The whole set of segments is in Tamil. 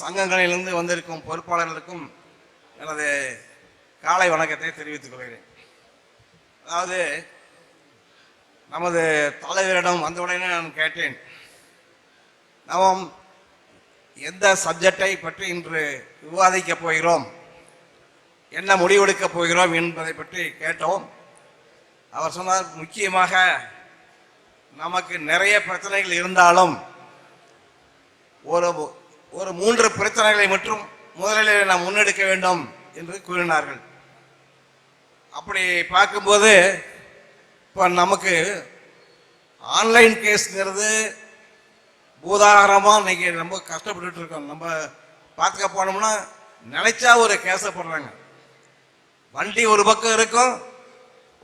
சங்கங்களிலிருந்து வந்திருக்கும் பொறுப்பாளர்களுக்கும் எனது காலை வணக்கத்தை தெரிவித்துக் கொள்கிறேன். அதாவது நமது தலைவரிடம் வந்தவுடனே நான் கேட்டேன் நாம் எந்த சப்ஜெக்டை பற்றி இன்று விவாதிக்கப் போகிறோம்? என்ன முடிவெடுக்கப் போகிறோம்? என்பதை பற்றி கேட்டோம். அவர் சொன்னார் முக்கியமாக நமக்கு நிறைய பிரச்சனைகள் இருந்தாலும் ஒரு ஒரு மூன்று பிரச்சனைகளை மட்டும் முதலில் நாம் முன்னெடுக்க வேண்டும் என்று கூறினார்கள். அப்படி பார்க்கும்போது இப்போ நமக்கு ஆன்லைன் கேஸ்ங்கிறது பூதாகரமாக இன்னைக்கு ரொம்ப கஷ்டப்பட்டு இருக்கோம். நம்ம பார்த்துக்க போனோம்னா நினைச்சா ஒரு கேஸை போடுறாங்க. வண்டி ஒரு பக்கம் இருக்கும்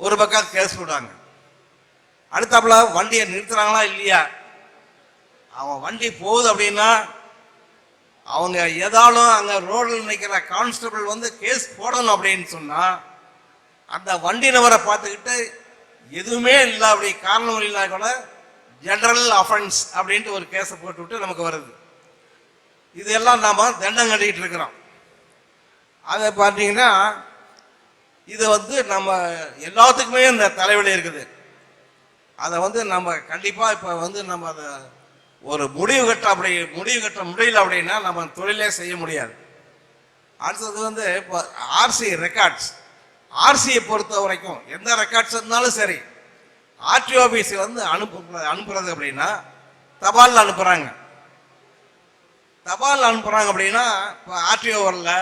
ஒரு பக்கம் கேஸ் போடுறாங்க. அடுத்தாப்புல வண்டியை நிறுத்துறாங்களா இல்லையா? அவன் வண்டி போகுது அப்படின்னா அவங்க ஏதாலும் அங்கே ரோடில் நிற்கிற கான்ஸ்டபிள் வந்து கேஸ் போடணும் அப்படின்னு சொன்னா அந்த வண்டி நபரை பார்த்துக்கிட்டு எதுவுமே இல்லை அப்படி காரணம் இல்லைனா கூட ஜெனரல் அஃபென்ஸ் அப்படின்ட்டு ஒரு கேஸை போட்டு விட்டு நமக்கு வருது. இதெல்லாம் நாம் தண்டம் கட்டிக்கிட்டு இருக்கிறோம். அதை பார்த்தீங்கன்னா இதை வந்து நம்ம எல்லாத்துக்குமே இந்த தலைவலி இருக்குது. அதை வந்து நம்ம கண்டிப்பாக இப்போ வந்து நம்ம அதை ஒரு முடிவு கட்ட அப்படி முடிவு கட்ட முடியல அப்படின்னா நம்ம தொழிலே செய்ய முடியாது. அடுத்தது வந்து இப்போ ஆர்சி ரெக்கார்ட்ஸ் ஆர்சியை பொறுத்த வரைக்கும் எந்த ரெக்கார்ட்ஸ் இருந்தாலும் சரி ஆர்டிஓ ஆஃபீஸ் வந்து அனுப்பு அனுப்புறது அப்படின்னா தபாலில் அனுப்புகிறாங்க தபால் அனுப்புகிறாங்க அப்படின்னா இப்போ ஆர்டிஓ வரல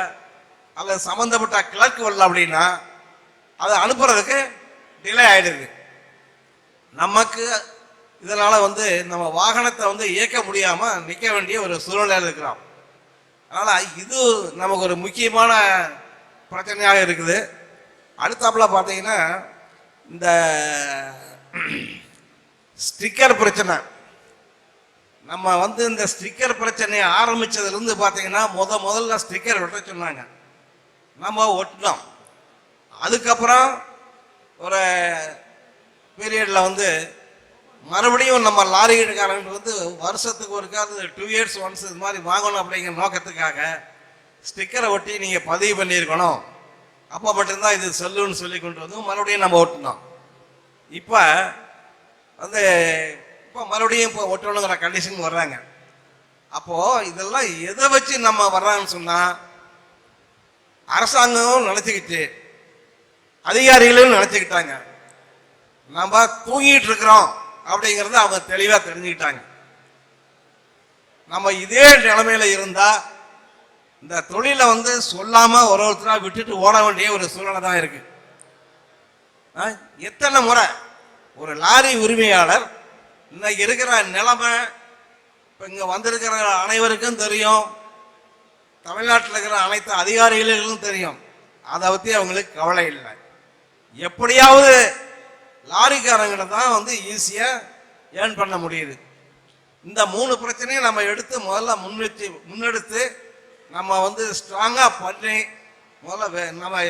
அல்லது சம்மந்தப்பட்ட கிளர்க் வரல அப்படின்னா அதை அனுப்புறதுக்கு டிலே ஆகிடுது நமக்கு இதனால் வந்து நம்ம வாகனத்தை வந்து இயக்க முடியாமல் நிற்க வேண்டிய ஒரு சூழ்நிலையில் இருக்கிறோம். அதனால் இது நமக்கு ஒரு முக்கியமான பிரச்சனையாக இருக்குது. அடுத்தாப்புல பார்த்தீங்கன்னா இந்த ஸ்டிக்கர் பிரச்சனை. நம்ம வந்து இந்த ஸ்டிக்கர் பிரச்சனையை ஆரம்பிச்சதுலேருந்து பார்த்தீங்கன்னா முத முதல்ல ஸ்டிக்கர் ஒட்ட சொன்னாங்க. நம்ம ஒட்டினோம். அதுக்கப்புறம் ஒரு பீரியடில் வந்து மறுபடியும் நம்ம லாரி லாரிக்காரங்க வந்து வருஷத்துக்கு ஒருக்காவது டூ இயர்ஸ் ஒன்ஸ் இது மாதிரி வாங்கணும் அப்படிங்கிற நோக்கத்துக்காக ஸ்டிக்கரை ஒட்டி நீங்கள் பதிவு பண்ணியிருக்கணும். அப்போ மட்டும்தான் இது செல்லுன்னு சொல்லி கொண்டு வந்து மறுபடியும் நம்ம ஓட்டினோம் இப்போ வந்து இப்போ மறுபடியும் இப்போ ஒட்டணுங்கிற கண்டிஷன் வர்றாங்க. அப்போது இதெல்லாம் எதை வச்சு நம்ம வர்றாங்கன்னு சொன்னால் அரசாங்கம் நினச்சிக்கிட்டு அதிகாரிகளும் நினச்சிக்கிட்டாங்க. நம்ம தூங்கிட்டு இருக்கிறோம். அப்படிங்கிறத அவங்க தெளிவாக தெரிஞ்சுக்கிட்டாங்க. நம்ம இதே நிலைமையில இருந்தா இந்த தொழிலை வந்து சொல்லாம ஒரு ஒருத்தரா விட்டுட்டு ஓட வேண்டிய ஒரு சூழ்நிலை தான் இருக்கு. ஆ, எத்தனை முறை ஒரு லாரி உரிமையாளர் இன்னைக்கு இருக்கிற நிலைமை இப்போ இங்கே வந்திருக்கிற அனைவருக்கும் தெரியும் தமிழ்நாட்டில் இருக்கிற அனைத்து அதிகாரிகளுக்கும் தெரியும். அதை பற்றி அவங்களுக்கு கவலை இல்லை. எப்படியாவது லாரிக்காரங்களை தான் வந்து ஈஸியாக ஏர்ன் பண்ண முடியுது. இந்த மூணு பிரச்சனையும் நம்ம எடுத்து முதல்ல முன்னெடுத்து முன்னெடுத்து நம்ம வந்து ஸ்ட்ராங்காக பண்ணி முதல்ல நம்ம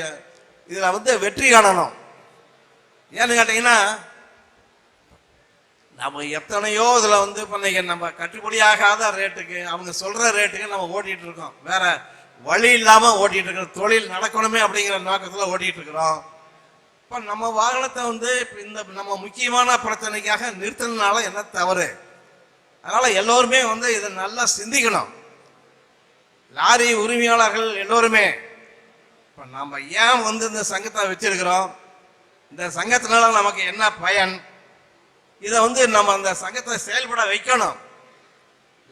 இதில் வந்து வெற்றி காணணும். ஏன்னு கேட்டிங்கன்னா நம்ம எத்தனையோ இதில் வந்து பண்ணிக்க நம்ம கட்டுப்படியாகாத ரேட்டுக்கு அவங்க சொல்கிற ரேட்டுக்கு நம்ம ஓட்டிகிட்டு இருக்கோம். வேற வழி இல்லாமல் ஓட்டிகிட்டு இருக்கிறோம் தொழில் நடக்கணுமே அப்படிங்கிற நோக்கத்தில் ஓட்டிகிட்டு இருக்கிறோம். இப்போ நம்ம வாகனத்தை வந்து இந்த நம்ம முக்கியமான பிரச்சனைக்காக நிறுத்தினால என்ன தவறு? அதனால் எல்லோருமே வந்து இதை நல்லா சிந்திக்கணும். லாரி உரிமையாளர்கள் எல்லோருமே இப்போ நம்ம ஏன் வந்து இந்த சங்கத்தை வச்சிருக்கிறோம்? இந்த சங்கத்தினால நமக்கு என்ன பயன்? இதை வந்து நம்ம அந்த சங்கத்தை செயல்பட வைக்கணும்.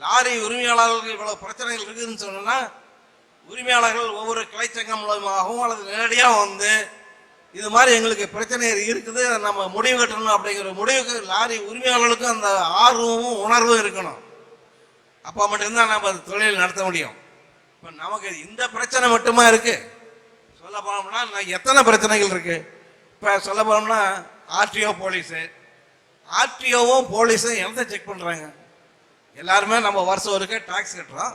லாரி உரிமையாளர்களுக்கு இவ்வளவு பிரச்சனைகள் இருக்குதுன்னு சொன்னோம்னா உரிமையாளர்கள் ஒவ்வொரு கிளைச்சங்கம் மூலமாகவும் அல்லது நேரடியாக வந்து இது மாதிரி எங்களுக்கு பிரச்சனை இருக்குது நம்ம முடிவு கட்டணும் அப்படிங்கிற முடிவுக்கு லாரி உரிமையாளர்களுக்கும் அந்த ஆர்வமும் உணர்வும் இருக்கணும். அப்போ மட்டும்தான் நம்ம தொழில் நடத்த முடியும். இப்போ நமக்கு இந்த பிரச்சனை மட்டுமா இருக்கு? சொல்ல போனோம்னா எத்தனை பிரச்சனைகள் இருக்கு? இப்போ சொல்ல போனோம்னா ஆர்டிஓ போலீஸு. ஆர்டிஓவும் போலீஸும் எந்த செக் பண்ணுறாங்க எல்லாருமே நம்ம வருஷம் ஒருக்க டாக்ஸ் கட்டுறோம்.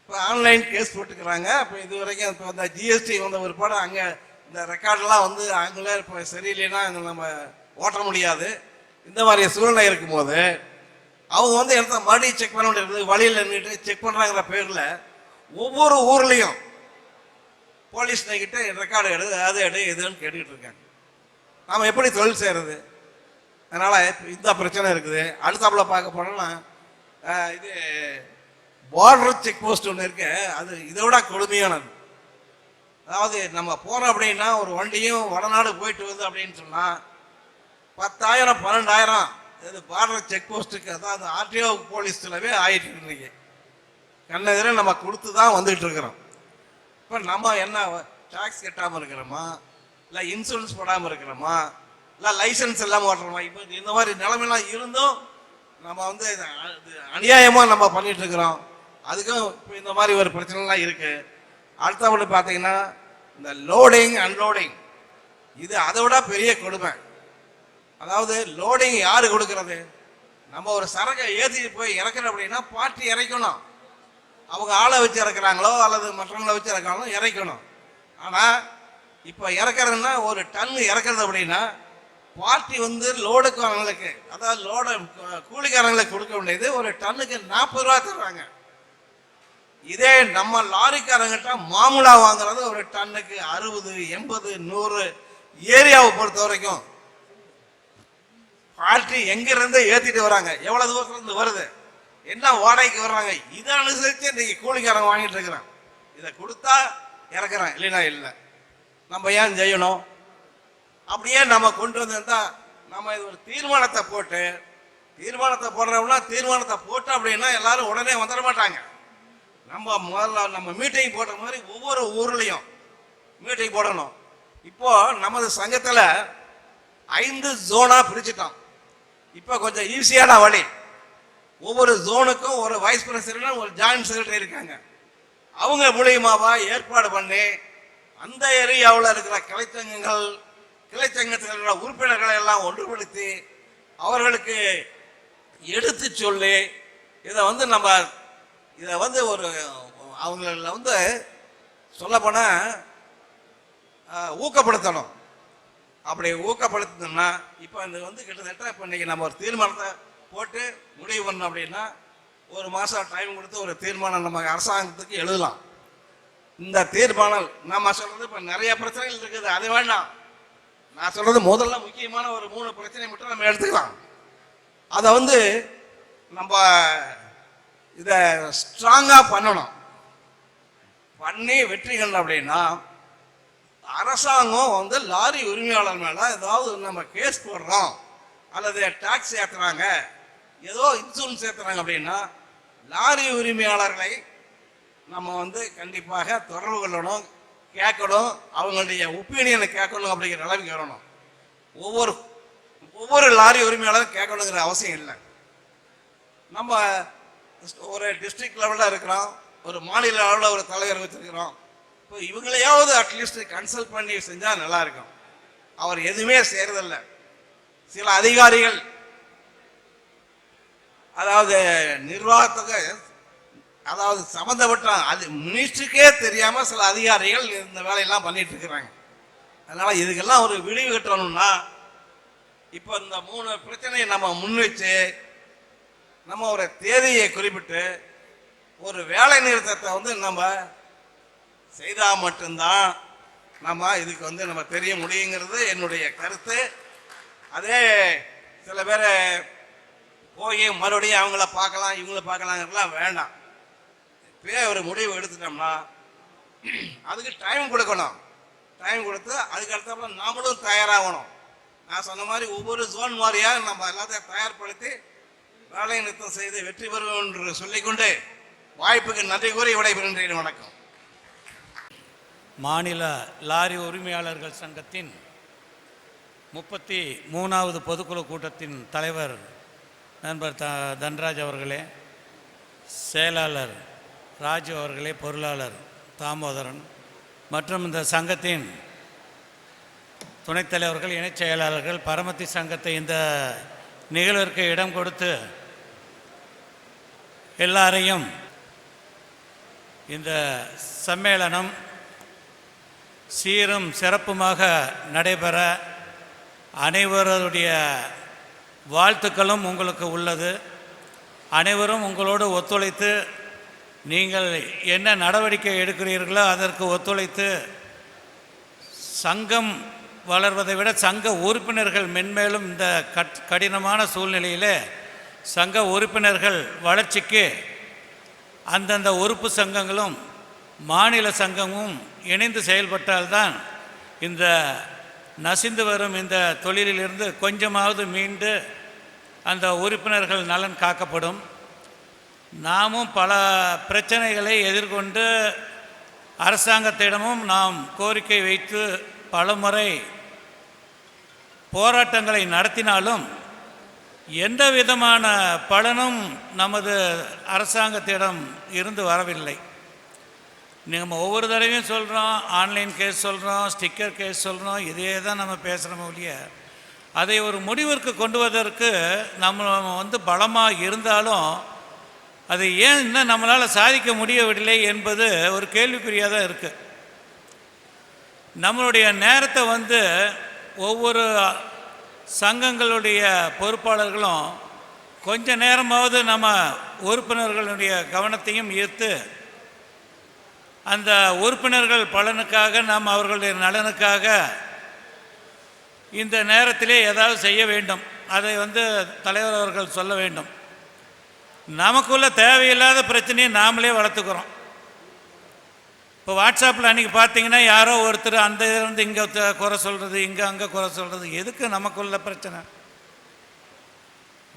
இப்போ ஆன்லைன் கேஸ் போட்டுக்கிறாங்க. இப்போ இது வரைக்கும் இப்போ அந்த ஜிஎஸ்டி வந்த ஒரு படம் அங்கே இந்த ரெக்கார்டெல்லாம் வந்து அவங்களே இப்போ சரியில்லைன்னா நம்ம ஓட்ட முடியாது. இந்த மாதிரி சூழ்நிலை இருக்கும்போது அவங்க வந்து இடத்த மறுபடியும் செக் பண்ண வேண்டியது வழியில் நின்றுட்டு செக் பண்ணுறாங்கிற பேரில் ஒவ்வொரு ஊர்லேயும் போலீஸ் கிட்ட ரெக்கார்டு எடு அது எடு எதுன்னு கேட்டுக்கிட்டு இருக்காங்க. நாம் எப்படி தொழில் செய்கிறது அதனால் இந்த பிரச்சனை இருக்குது. அடுத்தாப்புல பார்க்க போனோம்னா இது பார்டர் செக் போஸ்ட் ஒன்று இருக்கு. அது இதை விட கொடுமையானது. அதாவது நம்ம போகிறோம் அப்படின்னா ஒரு வண்டியும் வடநாடு போயிட்டு வருது அப்படின்னு சொன்னால் பத்தாயிரம் பன்னெண்டாயிரம் இது பார்டர் செக் போஸ்ட்டுக்கு அதாவது ஆர்டிஓ போலீஸ் ஆகிட்டு இருக்கு. இன்னைக்கு கண்ணெதிரே நம்ம கொடுத்து தான் வந்துகிட்டு இருக்கிறோம். இப்போ நம்ம என்ன டாக்ஸ் கட்டாமல் இருக்கிறோமா? இல்லை இன்சூரன்ஸ் போடாமல் இருக்கிறோமா? இல்லை லைசன்ஸ் இல்லாமல் ஓட்டுறோமா? இப்போ இந்த மாதிரி நிலைமைலாம் இருந்தும் நம்ம வந்து அநியாயமாக நம்ம பண்ணிகிட்ருக்குறோம் இருக்கிறோம். அதுக்கும் இப்போ இந்த மாதிரி ஒரு பிரச்சனைலாம் இருக்குது அடுத்தபடி பார்த்தீங்கன்னா இந்த லோடிங் அன்லோடிங் இது அதை விட பெரிய கொடுமை. அதாவது லோடிங் யாரு கொடுக்கறது? நம்ம ஒரு சரக்கை ஏற்றிட்டு போய் இறக்குறோம் அப்படின்னா பார்ட்டி இறக்கணும். அவங்க ஆளை வச்சு இறக்குறாங்களோ அல்லது மற்றவங்கள வச்சு இறக்காங்களோ இறக்கணும். ஆனால் இப்போ இறக்குறதுன்னா ஒரு டன் இறக்குறது அப்படின்னா பார்ட்டி வந்து லோடுக்காரங்களுக்கு அதாவது லோட கூலிக்காரங்களுக்கு கொடுக்க வேண்டியது ஒரு டன்னுக்கு நாற்பது ரூபா தர்றாங்க. இதே நம்ம லாரிக்காரங்கிட்ட மாமூலா வாங்குறது ஒரு டன்னுக்கு அறுபது எண்பது நூறு ஏரியாவை பொறுத்த வரைக்கும். பார்ட்டி எங்கிருந்து ஏத்திட்டு வராங்க? எவ்வளவு தூரத்துல இருந்து வருது? என்ன வாடகைக்கு வர்றாங்க? இதை அனுசரித்து இன்னைக்கு கூலிக்காரங்க வாங்கிட்டு இருக்கிறான். இதை கொடுத்தா இறக்குறான். இல்லைன்னா இல்லை. நம்ம ஏன் செய்யணும்? அப்படியே நம்ம கொண்டு வந்திருந்தா நம்ம இது ஒரு தீர்மானத்தை போட்டு தீர்மானத்தை போடுறோம்னா தீர்மானத்தை போட்டு அப்படின்னா எல்லாரும் உடனே வந்துட மாட்டாங்க. நம்ம முதல்ல நம்ம மீட்டிங் போடுற மாதிரி ஒவ்வொரு ஊர்லேயும் மீட்டிங் போடணும். இப்போ நமது சங்கத்தில் ஐந்து ஜோனாக பிரிச்சுட்டோம். இப்போ கொஞ்சம் ஈஸியான வழி. ஒவ்வொரு ஜோனுக்கும் ஒரு வைஸ் பிரசிடென்ட் ஒரு ஜாயின்ட் செக்ரட்டரி இருக்காங்க. அவங்க மூலியமாவா ஏற்பாடு பண்ணி அந்த ஏரியாவில் இருக்கிற கிளைச்சங்கங்கள் கிளைச்சங்கத்தில் இருக்கிற உறுப்பினர்களை எல்லாம் ஒன்றுபடுத்தி அவர்களுக்கு எடுத்து சொல்லி இதை வந்து நம்ம இதை வந்து ஒரு அவங்கள வந்து சொல்லப்போனால் ஊக்கப்படுத்தணும். அப்படி ஊக்கப்படுத்தணும்னா இப்போ இந்த வந்து கிட்டத்தட்ட இப்போ இன்றைக்கி நம்ம ஒரு தீர்மானத்தை போட்டு முடிவு பண்ணோம் அப்படின்னா ஒரு மாதம் டைம் கொடுத்து ஒரு தீர்மானம் நம்ம அரசாங்கத்துக்கு எழுதலாம். இந்த தீர்மானம் நம்ம சொல்கிறது இப்போ நிறைய பிரச்சனைகள் இருக்குது அது வேண்டாம். நான் சொல்கிறது முதல்ல முக்கியமான ஒரு மூணு பிரச்சனை மட்டும் நம்ம எடுத்துக்கலாம். அதை வந்து நம்ம இதை ஸ்ட்ராங்காக பண்ணணும். பண்ணி வெற்றி கண்டோம் அப்படின்னா அரசாங்கம் வந்து லாரி உரிமையாளர் மேலே ஏதாவது நம்ம கேஸ் போடுறோம் அல்லது டாக்ஸ் ஏற்றுறாங்க ஏதோ இன்சூரன்ஸ் ஏற்றுறாங்க அப்படின்னா லாரி உரிமையாளர்களை நம்ம வந்து கண்டிப்பாக தொடர்பு கொள்ளணும் கேட்கணும் அவங்களுடைய ஒப்பீனியனை கேட்கணும் அப்படிங்கிற அளவுக்கு வரணும் ஒவ்வொரு ஒவ்வொரு லாரி உரிமையாளரும் கேட்கணுங்கிற அவசியம் இல்லை. நம்ம ஒரு டிஸ்ட்ரிக்ட் லெவலில் இருக்கிறோம் ஒரு மாநில லெவலில் ஒரு தலைவர் வச்சிருக்கிறோம் இப்போ இவங்களையாவது அட்லீஸ்ட் கன்சல்ட் பண்ணி செஞ்சால் நல்லா இருக்கும். அவர் எதுவுமே செய்யறதில்ல. சில அதிகாரிகள் அதாவது நிர்வாகத்துக்கு அதாவது சம்மந்தப்பட்ட அது மினிஸ்டருக்கே தெரியாமல் சில அதிகாரிகள் இந்த வேலையெல்லாம் பண்ணிட்டு இருக்கிறாங்க. அதனால் இதுக்கெல்லாம் ஒரு விடிவு கட்டணும்னா இப்போ இந்த மூணு பிரச்சனையை நம்ம முன் வச்சு நம்ம ஒரு தேதியை குறிப்பிட்டு ஒரு வேலை நிறுத்தத்தை வந்து நம்ம செய்தால் மட்டும்தான் நம்ம இதுக்கு வந்து நம்ம தெரிய முடியுங்கிறது என்னுடைய கருத்து. அதே சில பேர் போய் மறுபடியும் அவங்கள பார்க்கலாம் இவங்கள பார்க்கலாங்கிறதுலாம் வேண்டாம். இப்பயே ஒரு முடிவு எடுத்துட்டோம்னா அதுக்கு டைம் கொடுக்கணும். டைம் கொடுத்து அதுக்கு அடுத்தாப்புல நாமளும் தயாராகணும். நான் சொன்ன மாதிரி ஒவ்வொரு ஜோன் மாதிரியாக நம்ம எல்லாத்தையும் தயார்படுத்தி வேலை நிறுத்தம் செய்து வெற்றி பெறுவோம் என்று சொல்லிக்கொண்டு வாய்ப்புக்கு நன்றி கூறி விடைபெறுகின்றேன். வணக்கம். மாநில லாரி உரிமையாளர்கள் சங்கத்தின் முப்பத்தி மூணாவது பொதுக்குழு கூட்டத்தின் தலைவர் நண்பர் த தன்ராஜ் அவர்களே செயலாளர் ராஜு அவர்களே பொருளாளர் தாமோதரன் மற்றும் இந்த சங்கத்தின் துணைத் தலைவர்கள் இணைச் செயலாளர்கள் பரமத்தி சங்கத்தை இந்த நிகழ்விற்கு இடம் கொடுத்து எல்லாரையும் இந்த சம்மேளனம் சீரும் சிறப்புமாக நடைபெற அனைவருடைய வாழ்த்துக்களும் உங்களுக்கு உள்ளது. அனைவரும் உங்களோடு ஒத்துழைத்து நீங்கள் என்ன நடவடிக்கை எடுக்கிறீர்களோ அதற்கு ஒத்துழைத்து சங்கம் வளர்வதை விட சங்க உறுப்பினர்கள் மென்மேலும் இந்த கட் கடினமான சூழ்நிலையிலே சங்க உறுப்பினர்கள் வளர்ச்சிக்கு அந்தந்த உறுப்பு சங்கங்களும் மாநில சங்கமும் இணைந்து செயல்பட்டால்தான் இந்த நசிந்து வரும் இந்த தொழிலிலிருந்து கொஞ்சமாவது மீண்டு அந்த உறுப்பினர்கள் நலன் காக்கப்படும். நாமும் பல பிரச்சனைகளை எதிர்கொண்டு அரசாங்கத்திடமும் நாம் கோரிக்கை வைத்து பலமுறை போராட்டங்களை நடத்தினாலும் எந்த விதமான பலனும் நமது அரசாங்கத்திடம் இருந்து வரவில்லை. நம்ம ஒவ்வொரு தடவையும் சொல்கிறோம் ஆன்லைன் கேஸ் சொல்கிறோம் ஸ்டிக்கர் கேஸ் சொல்கிறோம் இதே தான் நம்ம பேசுகிறோம் ஒழிய அதை ஒரு முடிவிற்கு கொண்டு வருவதற்கு நம்ம வந்து பலமாக இருந்தாலும் அது ஏன் இன்னும் நம்மளால் சாதிக்க முடியவில்லை என்பது ஒரு கேள்விக்குறியாக தான் இருக்குது நம்மளுடைய நேரத்தை வந்து ஒவ்வொரு சங்கங்களுடைய பொறுப்பாளர்களும் கொஞ்ச நேரமாவது நம்ம உறுப்பினர்களுடைய கவனத்தையும் ஈர்த்து அந்த உறுப்பினர்கள் பலனுக்காக நாம் அவர்களுடைய நலனுக்காக இந்த நேரத்திலே ஏதாவது செய்ய வேண்டும். அதை வந்து தலைவர் அவர்கள் சொல்ல வேண்டும். நமக்குள்ள தேவையில்லாத பிரச்சனையை நாமளே வளர்த்துக்கிறோம். இப்போ வாட்ஸ்அப்பில் அன்றைக்கி பார்த்தீங்கன்னா யாரோ ஒருத்தர் அந்த இருந்து இங்கே குறை சொல்கிறது இங்கே அங்கே குறை சொல்கிறது எதுக்கு நமக்குள்ள பிரச்சனை?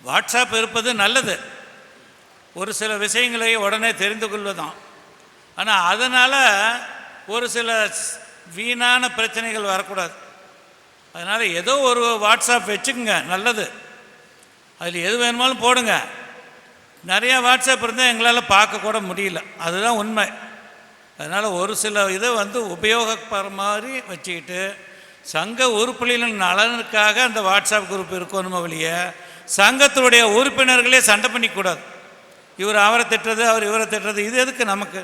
வாட்ஸ்அப் இருப்பது நல்லது. ஒரு சில விஷயங்களை உடனே தெரிந்து கொள்வதும் ஆனால் அதனால் ஒரு சில வீணான பிரச்சனைகள் வரக்கூடாது. அதனால் ஏதோ ஒரு வாட்ஸ்அப் வச்சுக்கோங்க நல்லது. அதில் எது வேணுமாலும் போடுங்க. நிறையா வாட்ஸ்அப் இருந்தால் எங்களால் பார்க்கக்கூட முடியல. அதுதான் உண்மை. அதனால் ஒரு சில இதை வந்து உபயோகப்படுற மாதிரி வச்சுக்கிட்டு சங்க உறுப்பினர்களின் நலனுக்காக அந்த வாட்ஸ்அப் குரூப் இருக்கணுமோ வெளிய சங்கத்தினுடைய உறுப்பினர்களே சண்டை பண்ணிக்கூடாது. இவர் அவரை திட்டுறது அவர் இவரை திட்டுறது இது எதுக்கு நமக்கு?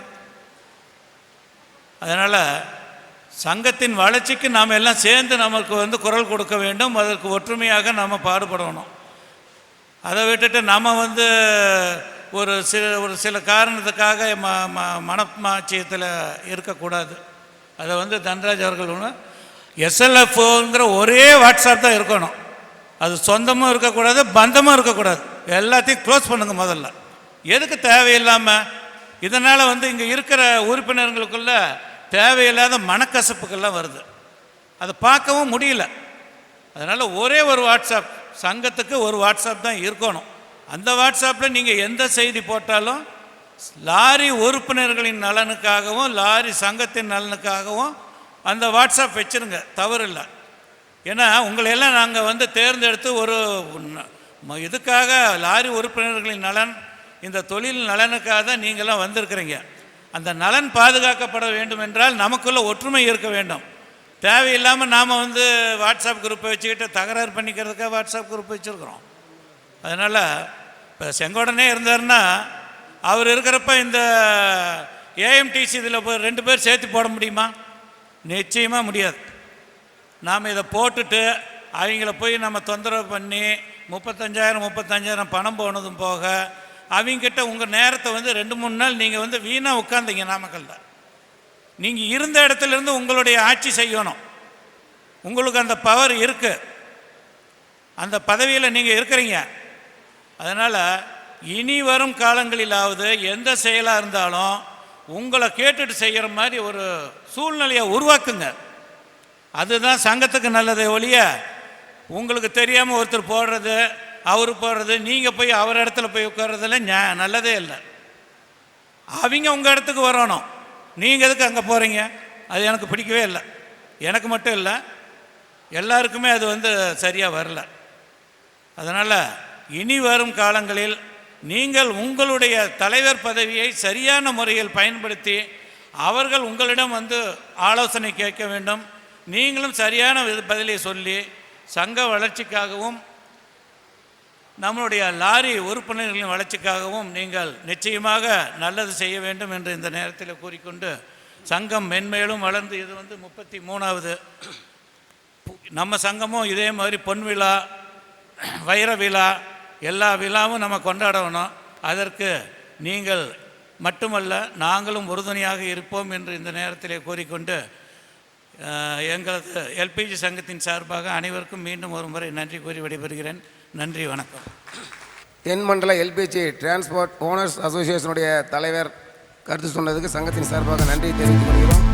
அதனால் சங்கத்தின் வளர்ச்சிக்கு நாம் எல்லாம் சேர்ந்து நமக்கு வந்து குரல் கொடுக்க வேண்டும் அதற்கு ஒற்றுமையாக நாம் பாடுபடணும். அதை விட்டுட்டு நம்ம வந்து ஒரு சில ஒரு சில காரணத்துக்காக ம ம மனமாச்சியத்தில் இருக்கக்கூடாது. அதை வந்து தன்ராஜ் அவர்கள் ஒன்று எஸ்எல்எஃப்ங்கிற ஒரே வாட்ஸ்அப் தான் இருக்கணும். அது சொந்தமும் இருக்கக்கூடாது பந்தமும் இருக்கக்கூடாது. எல்லாத்தையும் க்ளோஸ் பண்ணுங்க முதல்ல. எதுக்கு தேவையில்லாமல் இதனால் வந்து இங்கே இருக்கிற உறுப்பினர்களுக்குள்ள தேவையில்லாத மனக்கசப்புகள்லாம் வருது. அதை பார்க்கவும் முடியல. அதனால் ஒரே ஒரு வாட்ஸ்அப் சங்கத்துக்கு ஒரு வாட்ஸ்அப் தான் இருக்கணும். அந்த வாட்ஸ்அப்பில் நீங்கள் எந்த செய்தி போட்டாலும் லாரி உறுப்பினர்களின் நலனுக்காகவும் லாரி சங்கத்தின் நலனுக்காகவும் அந்த வாட்ஸ்அப் வச்சுருங்க. தவறு இல்லை ஏன்னா உங்களையெல்லாம் நாங்கள் வந்து தேர்ந்தெடுத்து ஒரு இதுக்காக லாரி உறுப்பினர்களின் நலன் இந்த தொழில் நலனுக்காக தான் நீங்களாம் வந்திருக்கிறீங்க. அந்த நலன் பாதுகாக்கப்பட வேண்டும் என்றால் நமக்குள்ள ஒற்றுமை இருக்க வேண்டும். தேவையில்லாமல் நாம் வந்து வாட்ஸ்அப் குரூப்பை வச்சுக்கிட்டு தகராறு பண்ணிக்கிறதுக்காக வாட்ஸ்அப் குரூப் வச்சுருக்குறோம். அதனால் இப்போ செங்கோடனே இருந்தாருன்னா அவர் இருக்கிறப்ப இந்த ஏஎம்டிசி இதில் ரெண்டு பேர் சேர்த்து போட முடியுமா? நிச்சயமாக முடியாது. நாம் இதை போட்டுட்டு அவங்கள போய் நம்ம தொந்தரவு பண்ணி முப்பத்தஞ்சாயிரம் முப்பத்தஞ்சாயிரம் பணம் போனதும் போக அவங்கக்கிட்ட உங்கள் நேரத்தை வந்து ரெண்டு மூணு நாள் நீங்கள் வந்து வீணாக உட்காந்தீங்க நாமக்கல்ல. நீங்கள் இருந்த இடத்துல இருந்து உங்களுடைய ஆட்சி செய்யணும். உங்களுக்கு அந்த பவர் இருக்குது அந்த பதவியில் நீங்கள் இருக்கிறீங்க. அதனால் இனி வரும் காலங்களிலாவது எந்த செயலாக இருந்தாலும் உங்களை கேட்டுட்டு செய்கிற மாதிரி ஒரு சூழ்நிலையை உருவாக்குங்க. அதுதான் சங்கத்துக்கு நல்லதே ஒழிய உங்களுக்கு தெரியாமல் ஒருத்தர் போடுறது அவர் போடுறது நீங்கள் போய் அவர் இடத்துல போய் உட்கார்றதுல நல்லதே இல்லை. அவங்க உங்கள் இடத்துக்கு வரணும். நீங்கள் எதுக்கு அங்கே போகிறீங்க அது எனக்கு பிடிக்கவே இல்லை. எனக்கு மட்டும் இல்லை எல்லாருக்குமே அது வந்து சரியாக வரல. அதனால் இனி வரும் காலங்களில் நீங்கள் உங்களுடைய தலைவர் பதவியை சரியான முறையில் பயன்படுத்தி அவர்கள் உங்களிடம் வந்து ஆலோசனை கேட்க வேண்டும். நீங்களும் சரியான பதிலை சொல்லி சங்க வளர்ச்சிக்காகவும் நம்மளுடைய லாரி உறுப்பினர்களின் வளர்ச்சிக்காகவும் நீங்கள் நிச்சயமாக நல்லது செய்ய வேண்டும் என்று இந்த நேரத்தில் கூறிக்கொண்டு சங்கம் மென்மேலும் வளர்ந்து இது வந்து முப்பத்தி மூணாவது. நம்ம சங்கமும் இதே மாதிரி பொன் விழா வைர விழா எல்லா விழாவும் நம்ம கொண்டாடணும். அதற்கு நீங்கள் மட்டுமல்ல நாங்களும் உறுதுணையாக இருப்போம் என்று இந்த நேரத்திலே கூறிக்கொண்டு எங்களது எல்பிஜி சங்கத்தின் சார்பாக அனைவருக்கும் மீண்டும் ஒரு முறை நன்றி கூறி விடைபெறுகிறேன். நன்றி வணக்கம். தென் மண்டல எல்பிஜி டிரான்ஸ்போர்ட் ஓனர்ஸ் அசோசியேஷனுடைய தலைவர் கருத்து சொன்னதுக்கு சங்கத்தின் சார்பாக நன்றி தெரிவித்துக் கொள்கிறோம்.